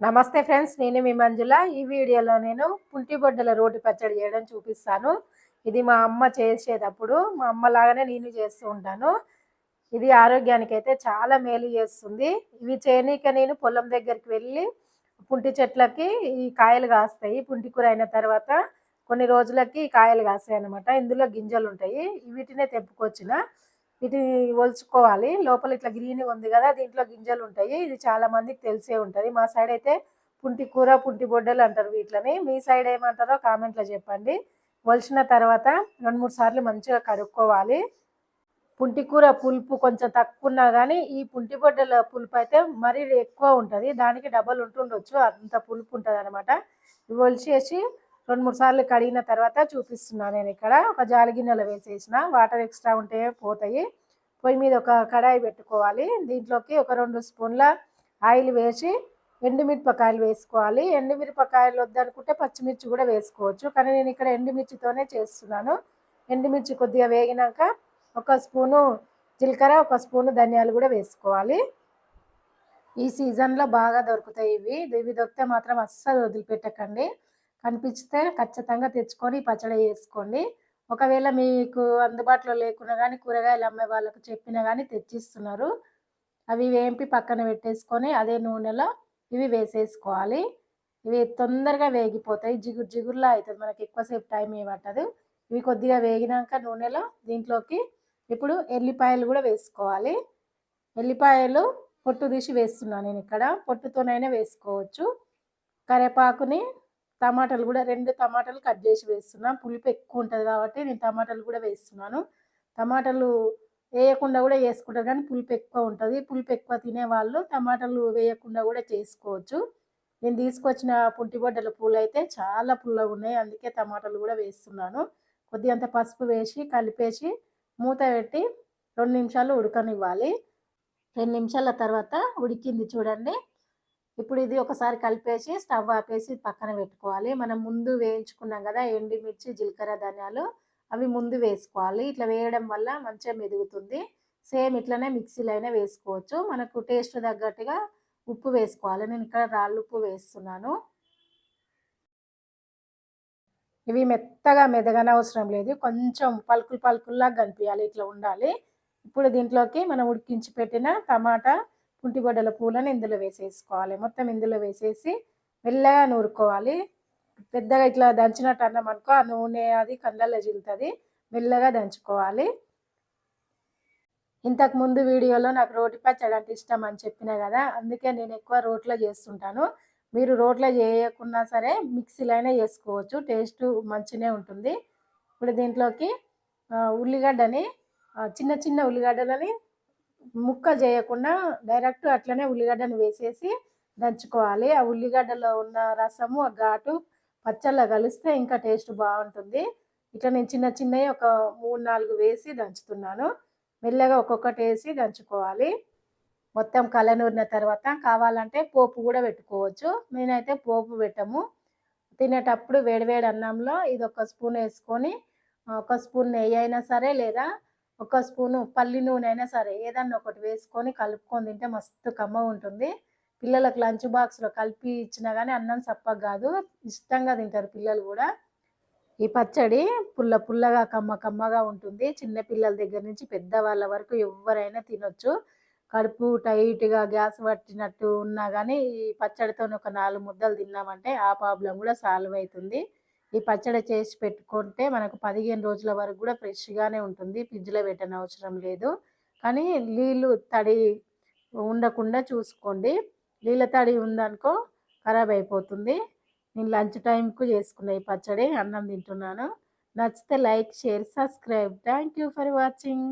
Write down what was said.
నమస్తే ఫ్రెండ్స్ నేను మీ మంజుల. ఈ వీడియోలో నేను పుంటిబొడ్డల రోటి పచ్చడి చేయడం చూపిస్తాను. ఇది మా అమ్మ చేసేటప్పుడు మా అమ్మ లాగానే నేను చేస్తూ ఉంటాను. ఇది ఆరోగ్యానికి అయితే చాలా మేలు చేస్తుంది. ఇవి చేయనీక నేను పొలం దగ్గరికి వెళ్ళి పుంటి చెట్లకి ఈ కాయలు కాస్తాయి. పుంటి కూర అయిన తర్వాత కొన్ని రోజులకి కాయలు కాస్తాయి అనమాట ఇందులో గింజలు ఉంటాయి వీటినే తెప్పుకొచ్చిన వీటిని ఒలుచుకోవాలి. లోపల ఇట్లా గ్రీన్ ఉంది కదా దీంట్లో గింజలు ఉంటాయి. ఇది చాలా మందికి తెలిసే ఉంటుంది. మా సైడ్ అయితే పుంటి కూర పుంటి బొడ్డలు అంటారు వీటిని మీ సైడ్ ఏమంటారో కామెంట్లో చెప్పండి. ఒలిచిన తర్వాత రెండు మూడు సార్లు మంచిగా కడుక్కోవాలి. పుంటి కూర పులుపు కొంచెం తక్కువ ఉన్నా కానీ ఈ పుంటి బొడ్డల పులుపు అయితే మరీ ఎక్కువ ఉంటుంది. దానికి డబల్ ఉంటుండొచ్చు. అంత పులుపు ఉంటుంది అనమాట ఒలిచేసి రెండు మూడు సార్లు కడిగిన తర్వాత చూపిస్తున్నాను నేను ఇక్కడ. ఒక జాలి గిన్నెలో వేసేసిన. వాటర్ ఎక్స్ట్రా ఉంటే పోతాయి. పొయ్యి మీద ఒక కడాయి పెట్టుకోవాలి. దీంట్లోకి ఒక రెండు స్పూన్ల ఆయిల్ వేసి ఎండుమిరపకాయలు వేసుకోవాలి. ఎండుమిరపకాయలు వద్దనుకుంటే పచ్చిమిర్చి కూడా వేసుకోవచ్చు. కానీ నేను ఇక్కడ ఎండుమిర్చితోనే చేస్తున్నాను. ఎండుమిర్చి కొద్దిగా వేగినాక ఒక స్పూను జీలకర్ర ఒక స్పూను ధనియాలు కూడా వేసుకోవాలి. ఈ సీజన్లో బాగా దొరుకుతాయి ఇవి. ఇవి దొరికితే మాత్రం అస్సలు వదిలిపెట్టకండి. కనిపిస్తే ఖచ్చితంగా తెచ్చుకొని పచ్చడి చేసుకోండి. ఒకవేళ మీకు అందుబాటులో లేకున్నా కానీ కూరగాయలు అమ్మే వాళ్ళకు చెప్పినా కానీ తెచ్చిస్తున్నారు. అవి వేంపి పక్కన పెట్టేసుకొని అదే నూనెలో ఇవి వేసేసుకోవాలి. ఇవి తొందరగా వేగిపోతాయి. జిగురు జిగురులా అవుతుంది. మనకి ఎక్కువసేపు టైం ఏమట్టదు ఇవి కొద్దిగా వేగినాక నూనెలో దీంట్లోకి ఇప్పుడు ఎల్లిపాయలు కూడా వేసుకోవాలి. ఎల్లిపాయలు పొట్టు తీసి వేస్తున్నాను నేను ఇక్కడ. పొట్టుతోనైనా వేసుకోవచ్చు. కరివేపాకుని టమాటాలు కూడా రెండు టమాటాలు కట్ చేసి వేస్తున్నాను పులుపు ఎక్కువ ఉంటుంది కాబట్టి నేను టమాటాలు కూడా వేస్తున్నాను. టమాటాలు వేయకుండా కూడా వేసుకుంటారు కానీ పులుపు ఎక్కువ ఉంటుంది. పులుపు ఎక్కువ తినేవాళ్ళు టమాటాలు వేయకుండా కూడా చేసుకోవచ్చు. నేను తీసుకొచ్చిన పుంటిబొడ్డల పూలు అయితే చాలా పుల్లగా ఉన్నాయి. అందుకే టమాటాలు కూడా వేస్తున్నాను. కొద్దిగంత పసుపు వేసి కలిపేసి మూత పెట్టి రెండు నిమిషాలు ఉడకనివ్వాలి. రెండు నిమిషాల తర్వాత ఉడికింది చూడండి. ఇప్పుడు ఇది ఒకసారి కలిపేసి స్టవ్ ఆపేసి పక్కన పెట్టుకోవాలి. మనం ముందు వేయించుకున్నాం కదా ఎండుమిర్చి జీలకర్ర ధనియాలు అవి ముందు వేసుకోవాలి. ఇట్లా వేయడం వల్ల మంచిగా మెదుగుతుంది. సేమ్ ఇట్లనే మిక్సీలో అయినా వేసుకోవచ్చు. మనకు టేస్ట్ తగ్గట్టుగా ఉప్పు వేసుకోవాలి. నేను ఇక్కడ రాళ్ళు ఉప్పు వేస్తున్నాను. ఇవి మెత్తగా మెదగనవసరం లేదు. కొంచెం పలుకులు పలుకుల్లా కనిపించాలి ఇట్లా ఉండాలి. ఇప్పుడు దీంట్లోకి మనం ఉడికించి పెట్టిన టమాటా కుంటిగొడ్డల పూలను ఇందులో వేసేసుకోవాలి. మొత్తం ఇందులో వేసేసి మెల్లగా నూరుకోవాలి. పెద్దగా ఇట్లా దంచినట్టు అన్నం అనుకో ఆ నూనె అది కళ్ళల్లో జిలుతుంది మెల్లగా దంచుకోవాలి. ఇంతకు ముందు వీడియోలో నాకు రోటి పచ్చడి అంటే ఇష్టం అని చెప్పిన కదా అందుకే నేను ఎక్కువ రోట్లో చేస్తుంటాను. మీరు రోట్లో చేయకున్నా సరే మిక్సీలో అయినా చేసుకోవచ్చు టేస్ట్ మంచిగా ఉంటుంది. ఇప్పుడు దీంట్లోకి ఉల్లిగడ్డని చిన్న చిన్న ఉల్లిగడ్డలని ముక్క చేయకుండా డైరెక్ట్ అట్లనే ఉల్లిగడ్డను వేసేసి దంచుకోవాలి. ఆ ఉల్లిగడ్డలో ఉన్న రసము ఆ ఘాటు పచ్చళ్ళ కలిస్తే ఇంకా టేస్ట్ బాగుంటుంది ఇట్లా నేను చిన్న చిన్నవి ఒక మూడు నాలుగు వేసి దంచుతున్నాను. మెల్లగా ఒక్కొక్కటి వేసి దంచుకోవాలి. మొత్తం కలనూరిన తర్వాత కావాలంటే పోపు కూడా పెట్టుకోవచ్చు. నేనైతే పోపు పెట్టము. తినేటప్పుడు వేడివేడి అన్నంలో ఇది ఒక స్పూన్ వేసుకొని ఒక స్పూన్ నెయ్యి అయినా సరే లేదా ఒక స్పూను పల్లి నూనె అయినా సరే ఏదన్నా ఒకటి వేసుకొని కలుపుకొని తింటే మస్తు కమ్మ ఉంటుంది. పిల్లలకు లంచ్ బాక్స్లో కలిపి ఇచ్చినా కానీ అన్నం సప్పగా కాదు ఇష్టంగా తింటారు పిల్లలు కూడా. ఈ పచ్చడి పుల్ల పుల్లగా కమ్మ కమ్మగా ఉంటుంది. చిన్న పిల్లల దగ్గర నుంచి పెద్దవాళ్ళ వరకు ఎవరైనా తినొచ్చు. కడుపు టైట్గా గ్యాస్ పట్టినట్టు ఉన్నా కానీ ఈ పచ్చడితో ఒక నాలుగు ముద్దలు తిన్నామంటే ఆ ప్రాబ్లం కూడా సాల్వ్ అవుతుంది ఈ పచ్చడి చేసి పెట్టుకుంటే మనకు పదిహేను రోజుల వరకు కూడా ఫ్రెష్గానే ఉంటుంది. ఫ్రిడ్జ్లో పెట్టని అవసరం లేదు. కానీ నీళ్ళు తడి ఉండకుండా చూసుకోండి. నీళ్ళ తడి ఉందనుకో ఖరాబ్ అయిపోతుంది. నేను లంచ్ టైంకు చేసుకున్న ఈ పచ్చడి అన్నం తింటున్నాను. నచ్చితే like share subscribe. Thank you for watching.